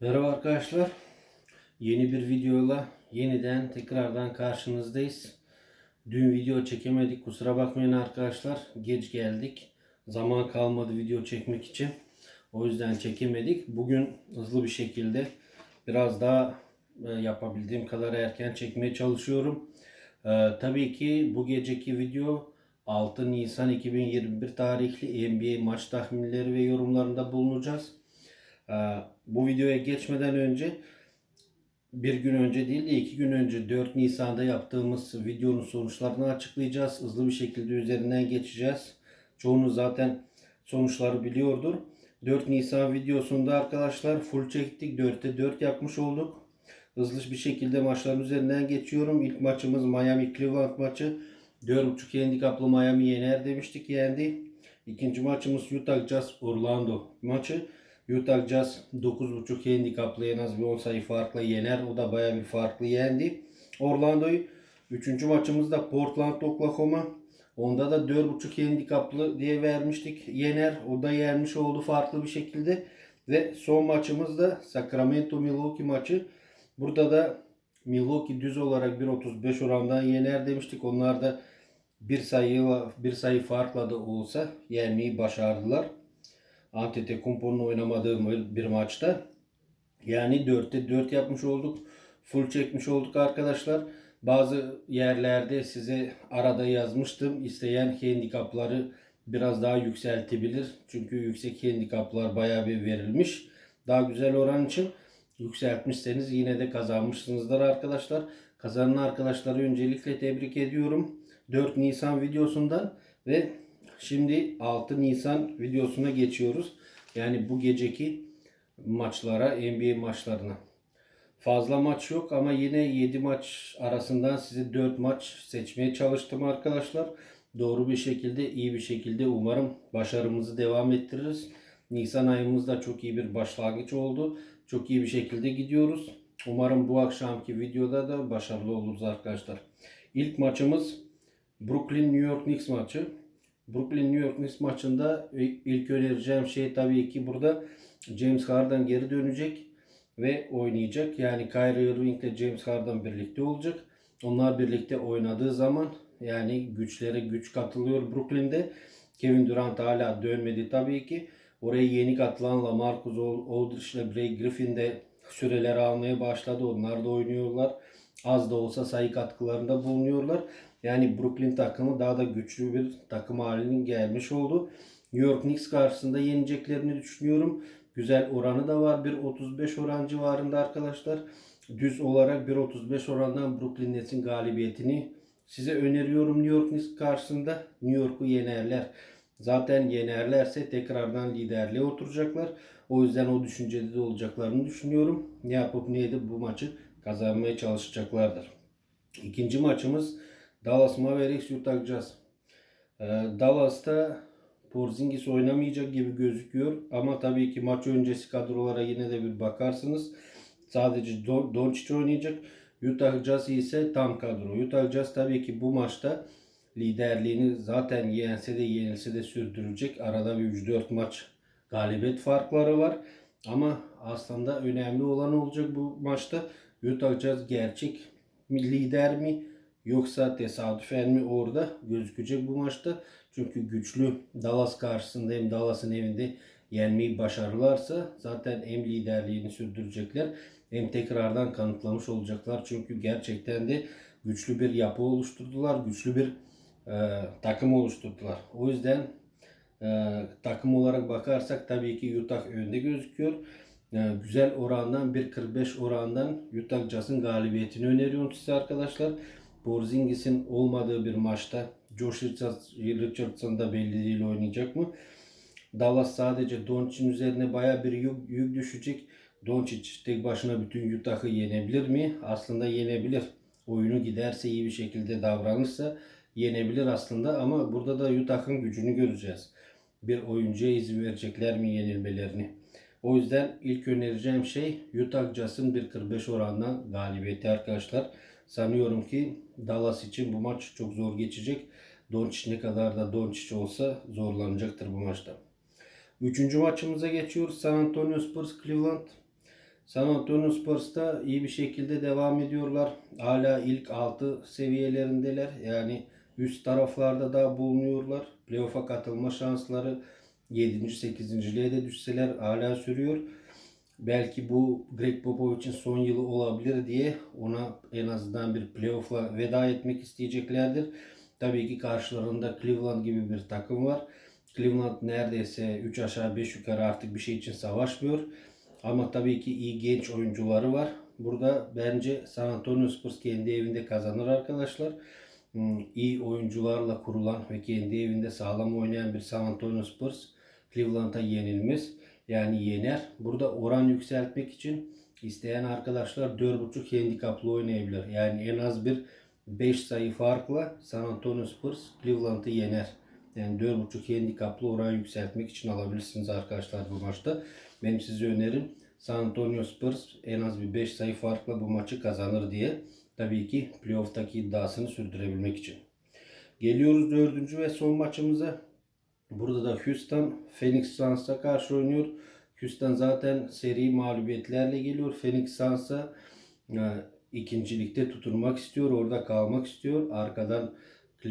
Merhaba arkadaşlar. Yeni bir videoyla yeniden tekrardan karşınızdayız. Dün video çekemedik. Kusura bakmayın arkadaşlar. Geç geldik. Zaman kalmadı video çekmek için. O yüzden çekemedik. Bugün hızlı bir şekilde biraz daha e, yapabildiğim kadar erken çekmeye çalışıyorum. E, tabii ki bu geceki video 6 Nisan 2021 tarihli NBA maç tahminleri ve yorumlarında bulunacağız. Ee, bu videoya geçmeden önce bir gün önce değil de iki gün önce 4 Nisan'da yaptığımız videonun sonuçlarını açıklayacağız. Hızlı bir şekilde üzerinden geçeceğiz. Çoğunuz zaten sonuçları biliyordur. 4 Nisan videosunda arkadaşlar full çektik. 4'te 4 yapmış olduk. Hızlı bir şekilde maçların üzerinden geçiyorum. İlk maçımız Miami Cleveland maçı. 4.5 handikaplı Miami yener demiştik yendi. İkinci maçımız Utah Jazz Orlando maçı. Utah Jazz 9.5 handikaplı en az bir 10 sayı farkla yener. O da baya bir farklı yendi. Orlando'yu. Üçüncü maçımızda Portland Oklahoma. Onda da 4.5 handikaplı diye vermiştik. Yener. O da yenmiş oldu farklı bir şekilde. Ve son maçımız da Sacramento Milwaukee maçı. Burada da Milwaukee düz olarak 1.35 orandan yener demiştik. Onlar da bir sayıyla bir sayı farkla da olsa yenmeyi başardılar. Antetokounmpo'nun oynamadığı bir maçta. Yani 4'te 4 yapmış olduk. Full çekmiş olduk arkadaşlar. Bazı yerlerde size arada yazmıştım. İsteyen handikapları biraz daha yükseltebilir. Çünkü yüksek handikaplar bayağı bir verilmiş. Daha güzel oran için yükseltmişseniz yine de kazanmışsınızdır arkadaşlar. Kazanan arkadaşları öncelikle tebrik ediyorum. 4 Nisan videosundan ve Şimdi 6 Nisan videosuna geçiyoruz. Yani bu geceki maçlara, NBA maçlarına. Fazla maç yok ama yine 7 maç arasından size 4 maç seçmeye çalıştım arkadaşlar. Doğru bir şekilde, iyi bir şekilde umarım başarımızı devam ettiririz. Nisan ayımızda çok iyi bir başlangıç oldu. Çok iyi bir şekilde gidiyoruz. Umarım bu akşamki videoda da başarılı oluruz arkadaşlar. İlk maçımız Brooklyn New York Knicks maçı. Brooklyn New York Knicks maçında ilk önereceğim şey tabii ki burada James Harden geri dönecek ve oynayacak. Yani Kyrie Irving ile James Harden birlikte olacak. Onlar birlikte oynadığı zaman yani güçlere güç katılıyor Brooklyn'de. Kevin Durant hala dönmedi tabii ki. Oraya yeni katılan LaMarcus Aldridge ile Blake Griffin de süreler almaya başladı. Onlar da oynuyorlar. Az da olsa sayı katkılarında bulunuyorlar. Yani Brooklyn takımı daha da güçlü bir takım haline gelmiş oldu. New York Knicks karşısında yeneceklerini düşünüyorum. Güzel oranı da var. 1.35 oran civarında arkadaşlar. Düz olarak 1.35 orandan Brooklyn Nets'in galibiyetini size öneriyorum New York Knicks karşısında. New York'u yenerler. Zaten yenerlerse tekrardan liderliğe oturacaklar. O yüzden o düşüncede de olacaklarını düşünüyorum. Ne yapıp ne edip bu maçı kazanmaya çalışacaklardır. İkinci maçımız Dallas Mavericks Utah Jazz. Ee, Dallas'ta Porzingis oynamayacak gibi gözüküyor ama tabii ki maç öncesi kadrolara yine de bir bakarsınız. Sadece Don Doncic oynayacak. Utah Jazz ise tam kadro. Utah Jazz tabii ki bu maçta liderliğini zaten yense de yenilse de sürdürecek. Arada bir 3-4 maç galibiyet farkları var. Ama aslında önemli olan olacak bu maçta. Utah Jazz gerçek lider mi? Yoksa tesadüfen mi orada gözükecek bu maçta? Çünkü güçlü Dallas karşısında hem Dallas'ın evinde yenmeyi başarırlarsa zaten hem liderliğini sürdürecekler hem tekrardan kanıtlamış olacaklar. Çünkü gerçekten de güçlü bir yapı oluşturdular. Güçlü bir e, takım oluşturdular. O yüzden e, takım olarak bakarsak tabii ki Utah önde gözüküyor. E, güzel orandan 1.45 orandan Utah Jazz'ın galibiyetini öneriyorum size arkadaşlar. Porzingis'in olmadığı bir maçta Josh Richardson da belli değil oynayacak mı? Dallas sadece Doncic'in üzerine baya bir yük, yük düşecek. Doncic tek başına bütün Utah'ı yenebilir mi? Aslında yenebilir. Oyunu giderse iyi bir şekilde davranırsa yenebilir aslında ama burada da Utah'ın gücünü göreceğiz. Bir oyuncuya izin verecekler mi yenilmelerini? O yüzden ilk önereceğim şey Utah Jazz'ın 1.45 orandan galibiyeti arkadaşlar. Sanıyorum ki Dallas için bu maç çok zor geçecek. Doncic ne kadar da Doncic olsa zorlanacaktır bu maçta. Üçüncü maçımıza geçiyoruz. San Antonio Spurs Cleveland. San Antonio Spurs'ta iyi bir şekilde devam ediyorlar. Hala ilk 6 seviyelerindeler. Yani üst taraflarda da bulunuyorlar. Playoff'a katılma şansları 7. 8. de düşseler hala sürüyor. Belki bu Greg Popovich'in son yılı olabilir diye ona en azından bir playoff'la veda etmek isteyeceklerdir. Tabii ki karşılarında Cleveland gibi bir takım var. Cleveland neredeyse 3 aşağı 5 yukarı artık bir şey için savaşmıyor. Ama tabii ki iyi genç oyuncuları var. Burada bence San Antonio Spurs kendi evinde kazanır arkadaşlar. Hmm, İyi oyuncularla kurulan ve kendi evinde sağlam oynayan bir San Antonio Spurs Cleveland'a yenilmez. Yani yener. Burada oran yükseltmek için isteyen arkadaşlar 4.5 handikaplı oynayabilir. Yani en az bir 5 sayı farkla San Antonio Spurs Cleveland'ı yener. Yani 4.5 handikaplı oran yükseltmek için alabilirsiniz arkadaşlar bu maçta. Benim size önerim San Antonio Spurs en az bir 5 sayı farkla bu maçı kazanır diye. Tabii ki playoff'taki iddiasını sürdürebilmek için. Geliyoruz dördüncü ve son maçımıza. Burada da Houston Phoenix Suns'a karşı oynuyor. Houston zaten seri mağlubiyetlerle geliyor. Phoenix Suns'a e, ikincilikte tutunmak istiyor. Orada kalmak istiyor. Arkadan e,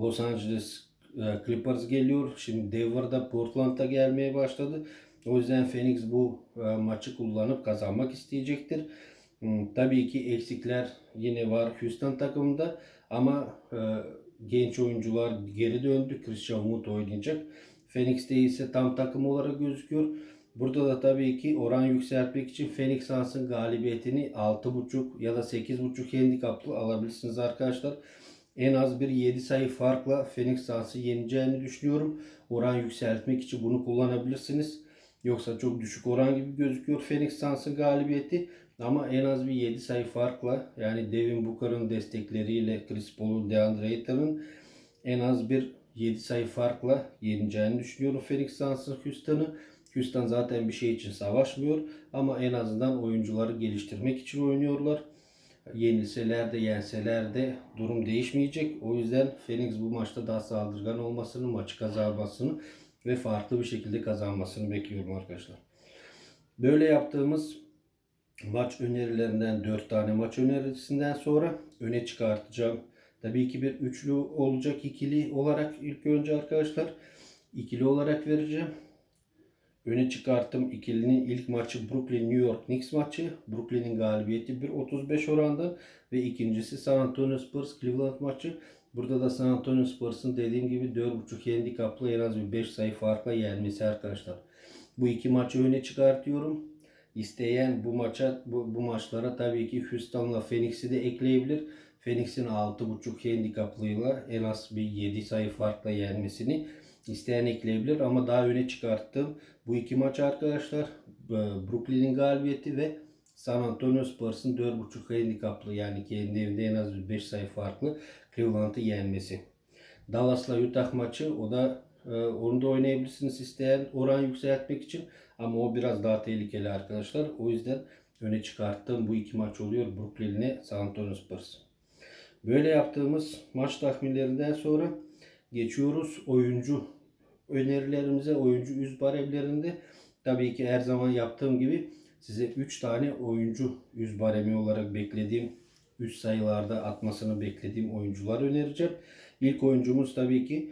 Los Angeles e, Clippers geliyor. Şimdi Denver da Portland'a gelmeye başladı. O yüzden Phoenix bu e, maçı kullanıp kazanmak isteyecektir. Hmm, Tabii ki eksikler yine var Houston takımında ama genç oyuncular geri döndü. Christian Wood oynayacak. Phoenix'te ise tam takım olarak gözüküyor. Burada da tabii ki oran yükseltmek için Phoenix Suns'ın galibiyetini 6.5 ya da 8.5 handikaplı alabilirsiniz arkadaşlar. En az bir 7 sayı farkla Phoenix Suns'ı yeneceğini düşünüyorum. Oran yükseltmek için bunu kullanabilirsiniz. Yoksa çok düşük oran gibi gözüküyor Phoenix Suns'ın galibiyeti. Ama en az bir 7 sayı farkla yani Devin Booker'ın destekleriyle Chris Paul'un, DeAndre Ayton'un en az bir 7 sayı farkla yeneceğini düşünüyorum Phoenix Suns'ın Houston'ı. Houston zaten bir şey için savaşmıyor ama en azından oyuncuları geliştirmek için oynuyorlar. Yenilseler de yenseler de durum değişmeyecek. O yüzden Phoenix bu maçta daha saldırgan olmasını, maçı kazanmasını ve farklı bir şekilde kazanmasını bekliyorum arkadaşlar. Böyle yaptığımız maç önerilerinden 4 tane maç önerisinden sonra öne çıkartacağım. Tabii ki bir üçlü olacak ikili olarak ilk önce arkadaşlar ikili olarak vereceğim. Öne çıkarttım ikilinin ilk maçı Brooklyn New York Knicks maçı. Brooklyn'in galibiyeti 1.35 oranda ve ikincisi San Antonio Spurs Cleveland maçı. Burada da San Antonio Spurs'ın dediğim gibi 4.5 handikaplı en az bir 5 sayı farkla yenmesi arkadaşlar. Bu iki maçı öne çıkartıyorum. İsteyen bu maça bu, bu maçlara tabii ki Houston'la Phoenix'i de ekleyebilir. Phoenix'in 6.5 handikaplıyla en az bir 7 sayı farkla yenmesini isteyen ekleyebilir ama daha öne çıkarttım. Bu iki maç arkadaşlar e, Brooklyn'in galibiyeti ve San Antonio Spurs'ın 4.5 handikaplı yani kendi evinde en az bir 5 sayı farklı Cleveland'ı yenmesi. Dallas'la Utah maçı o da e, onu da oynayabilirsiniz isteyen oran yükseltmek için ama o biraz daha tehlikeli arkadaşlar. O yüzden öne çıkarttığım bu iki maç oluyor Brooklyn'le San Antonio Spurs. Böyle yaptığımız maç tahminlerinden sonra geçiyoruz oyuncu önerilerimize, oyuncu üst baremlerinde. Tabii ki her zaman yaptığım gibi size 3 tane oyuncu yüz baremi olarak beklediğim üst sayılarda atmasını beklediğim oyuncular önereceğim. İlk oyuncumuz tabii ki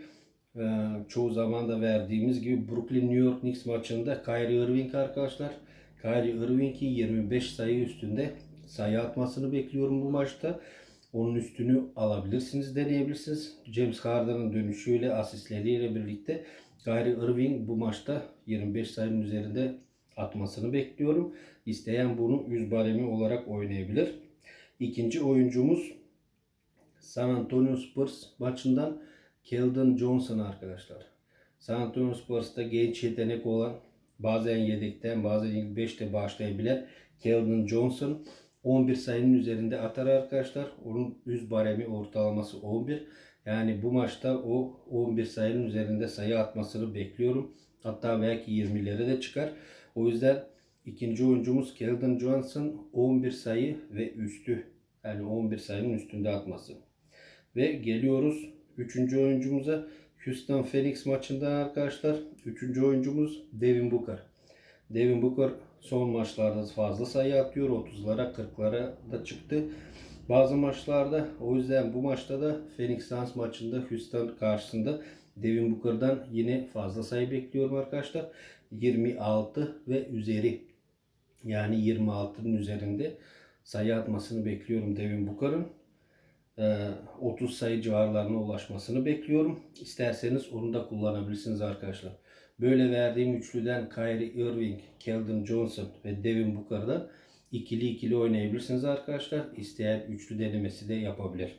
çoğu zaman da verdiğimiz gibi Brooklyn New York Knicks maçında Kyrie Irving arkadaşlar. Kyrie Irving'in 25 sayı üstünde sayı atmasını bekliyorum bu maçta. Onun üstünü alabilirsiniz, deneyebilirsiniz. James Harden'ın dönüşüyle, asistleriyle birlikte Kyrie Irving bu maçta 25 sayının üzerinde atmasını bekliyorum. İsteyen bunu 100 baremi olarak oynayabilir. İkinci oyuncumuz San Antonio Spurs maçından Keldon Johnson arkadaşlar. San Antonio Spurs'ta genç yetenek olan bazen yedekten bazen ilk 5'te başlayabilen Keldon Johnson 11 sayının üzerinde atar arkadaşlar. Onun üst baremi ortalaması 11. Yani bu maçta o 11 sayının üzerinde sayı atmasını bekliyorum. Hatta belki 20'lere de çıkar. O yüzden ikinci oyuncumuz Keldon Johnson 11 sayı ve üstü. Yani 11 sayının üstünde atması. Ve geliyoruz 3. oyuncumuza. Houston Phoenix maçından arkadaşlar. 3. oyuncumuz Devin Booker. Devin Booker son maçlarda fazla sayı atıyor. 30'lara 40'lara da çıktı. Bazı maçlarda o yüzden bu maçta da Phoenix Suns maçında Houston karşısında Devin Booker'dan yine fazla sayı bekliyorum arkadaşlar. 26 ve üzeri yani 26'nın üzerinde sayı atmasını bekliyorum Devin Booker'ın. Ee, 30 sayı civarlarına ulaşmasını bekliyorum. İsterseniz onu da kullanabilirsiniz arkadaşlar. Böyle verdiğim üçlüden Kyrie Irving, Keldon Johnson ve Devin Booker'dan ikili ikili oynayabilirsiniz arkadaşlar. İsteyen üçlü denemesi de yapabilir.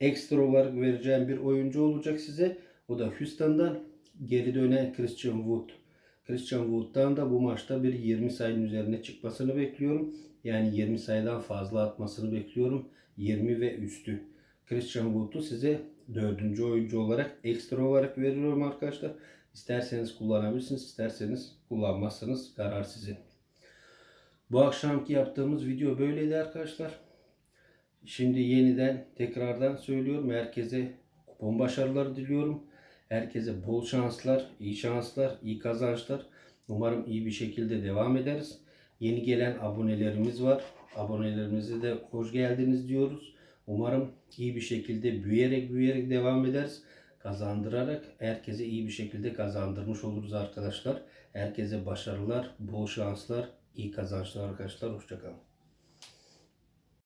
Ekstra olarak vereceğim bir oyuncu olacak size. O da Houston'dan geri dönen Christian Wood. Christian Wood'dan da bu maçta bir 20 sayının üzerine çıkmasını bekliyorum. Yani 20 sayıdan fazla atmasını bekliyorum. 20 ve üstü. Christian Wood'u size dördüncü oyuncu olarak ekstra olarak veriyorum arkadaşlar. İsterseniz kullanabilirsiniz, isterseniz kullanmazsanız karar sizin. Bu akşamki yaptığımız video böyleydi arkadaşlar. Şimdi yeniden tekrardan söylüyorum. Herkese kupon başarıları diliyorum. Herkese bol şanslar, iyi şanslar, iyi kazançlar. Umarım iyi bir şekilde devam ederiz. Yeni gelen abonelerimiz var. Abonelerimize de hoş geldiniz diyoruz. Umarım iyi bir şekilde büyüyerek büyüyerek devam ederiz. Kazandırarak herkese iyi bir şekilde kazandırmış oluruz arkadaşlar. Herkese başarılar, bol şanslar, iyi kazançlar arkadaşlar. Hoşçakalın.